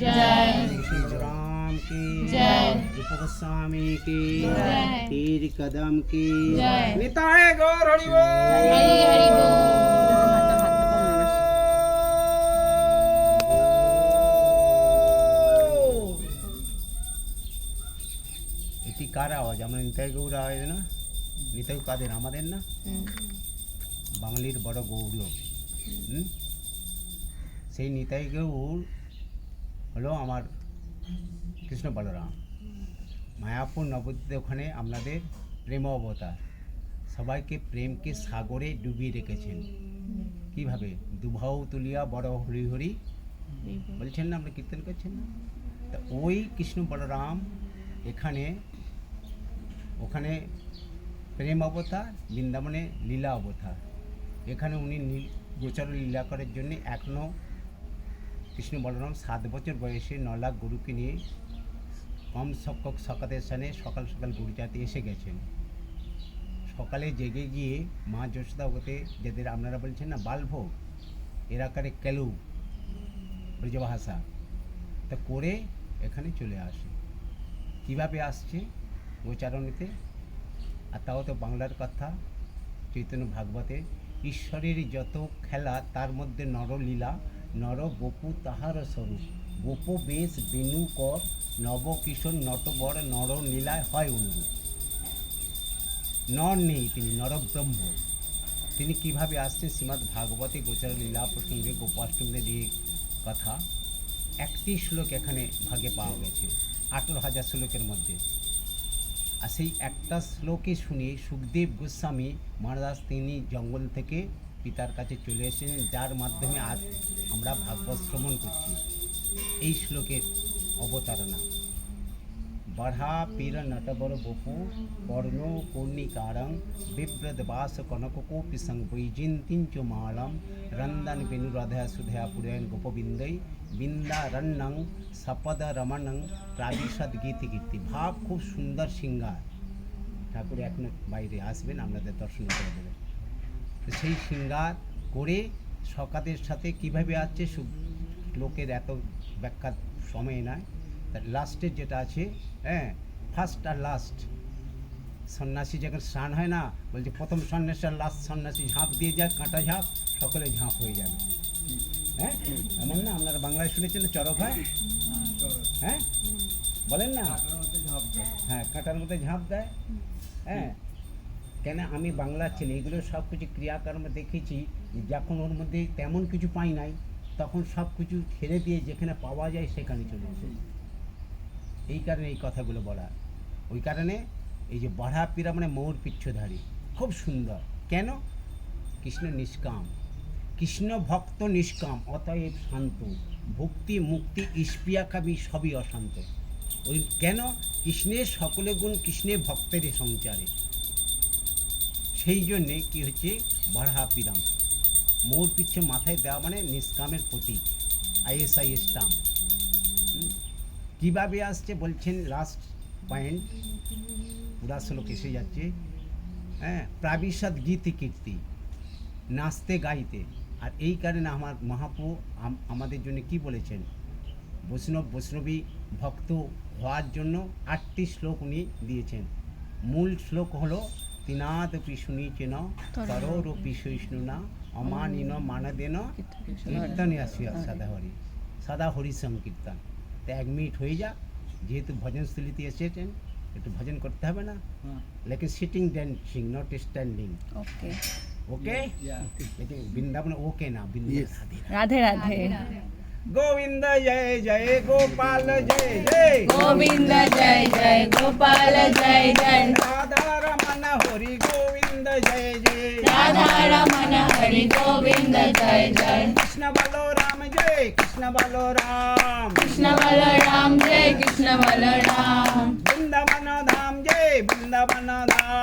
जय कृष्ण राम की जय। रूप गोस्वामी की जय। तीर कदम की जय। निताय गौर हरि बोल। हरि हरि बोल এটি কার আওয়াজ আমরা নিতাই গৌর আওয়াজ না নিতাই কাদের আমাদের না বাঙালির বড় গৌরব হুম? সেই নিতাই গৌর হলো আমার কৃষ্ণ বলরাম। মায়াপুর নবদ্বীপে ওখানে আপনাদের প্রেম অবতার। সবাইকে প্রেমকে সাগরে ডুবিয়ে রেখেছেন। কীভাবে? দুভাও তুলিয়া, বড় হরি হরি? বলছেন না, আপনি কীর্তন করছেন না? তা ওই কৃষ্ণ বলরাম এখানে, ওখানে প্রেম অবতার, বৃন্দাবনে লীলা অবতার। এখানে উনি গোচর লীলা করার জন্য এখনও কৃষ্ণ বলরাম সাত বছর বয়সে ন লাখ গরুকে নিয়ে কম সংখ্যক সকাতের স্থানে সকাল সকাল গরু জাতি এসে গেছেন। সকালে জেগে গিয়ে মা যশোদা ওতে যাদের আপনারা বলছেন না বালভোগ এরা করে কেলু, ব্রজভাষা, তা করে এখানে চলে আসে। কীভাবে আসছে গোচারণীতে? আর তাও তো বাংলার কথা, চৈতন্য ভাগবতে ঈশ্বরের যত খেলা তার মধ্যে নরলীলা নর বপু তাহার স্বরূপ। গোপ বেশ বেনু কর নব কিশোর নটবর নর লীলায় হয় অনুরূপ। নর নেই তিনি, নরব্রহ্ম। তিনি কীভাবে আসছেন? শ্রীমদ্ ভাগবতে গোচর লীলা প্রসঙ্গে গোপাষ্টমীদের কথা। একটি শ্লোক এখানে ভাগে পাওয়া গেছে, আঠেরো হাজার শ্লোকের মধ্যে। আর সেই একটা শ্লোকে শুনে সুখদেব গোস্বামী মহারাজ তিনি জঙ্গল থেকে পিতার কাছে চলে এসেছেন যার মাধ্যমে আজ আমরা ভাগবত শ্রমণ করছি। এই শ্লোকের অবতারণা। বড়া পীর নটবর বপু কর্ণ কর্ণিকারং বিব্রদ বাস কনককোপিসং বৈজিন্তিঞ্চ মালম রন্দন বেণুরধয়া সুধয়া পুরয়ন গোপবিন্দৈ বৃন্দারণ্যং সপদ রমণং প্রাবিষদ গীতি। কীর্তি ভাব খুব সুন্দর সিঙ্গার। ঠাকুর এখন বাইরে আসবেন, আপনাদের দর্শন করে দেবেন। সেই সিঙ্গার করে সকাতের সাথে কীভাবে আসছে লোকের এত ব্যাখ্যা সময় নয় তার লাস্টের যেটা আছে হ্যাঁ ফার্স্ট আর লাস্ট সন্ন্যাসী যখন স্নান হয় না বলছে প্রথম সন্ন্যাসী আর লাস্ট সন্ন্যাসী ঝাঁপ দিয়ে যায় কাঁটা ঝাঁপ সকলে ঝাঁপ হয়ে যাবে। হ্যাঁ এমন না আপনারা বাংলায় শুনেছেন চরক হয়? হ্যাঁ বলেন না। হ্যাঁ কাঁটার মধ্যে ঝাঁপ দেয়। হ্যাঁ কেন আমি বাংলার ছেলে, এগুলো সব কিছু ক্রিয়াকর্ম দেখেছি যখন ওর মধ্যে তেমন কিছু পাই নাই, তখন সব কিছু ছেড়ে দিয়ে যেখানে পাওয়া যায় সেখানে চলে এসে এই কারণে এই কথাগুলো বলা। ওই কারণে এই যে বড়া পীরা মানে মৌর পিচ্ছধারী, খুব সুন্দর। কেন? কৃষ্ণ নিষ্কাম। কৃষ্ণ ভক্ত নিষ্কাম, অতএব শান্ত। ভক্তি, মুক্তি, ইস্পিয়া কাবি সবই অশান্ত। ওই কেন? কৃষ্ণের সকলে গুণ কৃষ্ণের ভক্তের সঞ্চারে সেই জন্যে কি হচ্ছে? বাড়হা পিরাম। মোর পিচ্ছে মাথায় দেওয়া মানে নিষ্কামের প্রতীক, আইএসআই স্টাম্প। কীভাবে আসছে বলছেন লাস্ট পয়েন্ট পুরা শ্লোক এসে যাচ্ছে। হ্যাঁ প্রাবিশাদ গীতি কীর্তি, নাচতে গাইতে। আর এই কারণে আমার মহাপু আম- আমাদের জন্য কি বলেছেন? বৈষ্ণব বৈষ্ণবী ভক্ত হওয়ার জন্য আটটি শ্লোক উনি দিয়েছেন। মূল শ্লোক হলো তিনাদপি শুনিচেন তরোরপি সহিষ্ণুনা অমানিন মানদেন কীর্তনে আসিয়া সদা হরি সদা হরি সংকীর্তন তো এক মিনিট হয়ে যাক যেহেতু ভজনস্থলিতে এসেছেন একটু ভজন করতে হবে না লেকিন sitting dancing not standing okay okay Vrindavan okay না বৃন্দাবন राधे राधे গোবিন্দ জয় জয় গোপাল জয় জয় गोविंद जय जय गोपाल जय जय हरि गोविंद जय जय कृष्ण बलो राम जय कृष्ण बलो राम कृष्ण बलो राम जय कृष्ण बलो राम वृंदावन धाम जय वृंदावन धाम